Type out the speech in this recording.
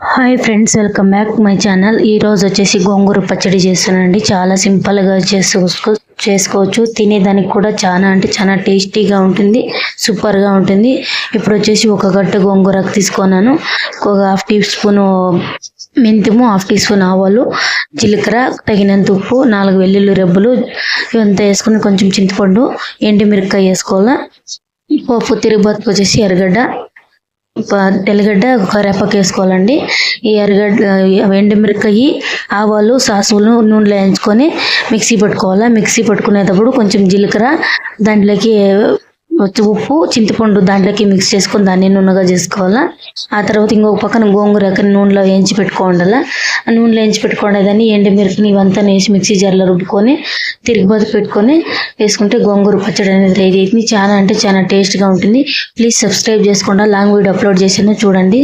Hi friends welcome back my channel ఈ రోజు వచ్చేసి గోంగూర పచ్చడి చేస్తానండి. చాలా సింపుల్గా చేసుకో చేసుకోవచ్చు. తినేదానికి కూడా చాలా అంటే చాలా టేస్టీగా ఉంటుంది సూపర్గా ఉంటుంది. ఇప్పుడు వచ్చేసి ఒక గట్ట గోంగూరకు తీసుకున్నాను. ఒక హాఫ్ టీ స్పూన్ మెంతుము హాఫ్ టీ స్పూన్ ఆవాలు జీలకర్ర తగినంత ఉప్పు నాలుగు వెల్లుల్లి రెబ్బలు ఇవంతా వేసుకుని కొంచెం చింతపండు ఎండుమిరపకాయ వేసుకోవాలి. పప్పు తిరుగుబాతుకు వచ్చేసి ఎర్రగడ్డ తెల్లగడ్డ కరేపాకు వేసుకోవాలండి. ఈ ఎర్రగడ్డ ఎండుమిరపకాయ ఆవాలు సాసులు నూనెలో వేయించుకొని మిక్సీ పట్టుకోవాలి? మిక్సీ పట్టుకునేటప్పుడు కొంచెం జీలకర్ర దాంట్లోకి ఉప్పు చింతపండు దాంట్లోకి మిక్స్ చేసుకొని దాన్ని నూనెగా చేసుకోవాలా. ఆ తర్వాత ఇంకొక పక్కన గోంగూర ఎక్కడ నూనెలో వేయించి పెట్టుకోండాల ఆ నూనెలో వేయించి పెట్టుకోండేదాన్ని ఎండుమిరపని ఇవంతా వేసి మిక్సీ జార్లో రుబ్బుకొని తిరుగుబాటు పెట్టుకొని వేసుకుంటే గోంగూర పచ్చడి అనేది రెడీ అవుతుంది. చాలా అంటే చాలా టేస్ట్గా ఉంటుంది. ప్లీజ్ సబ్స్క్రైబ్ చేసుకోండి. లాంగ్ వీడియో అప్లోడ్ చేసాను చూడండి.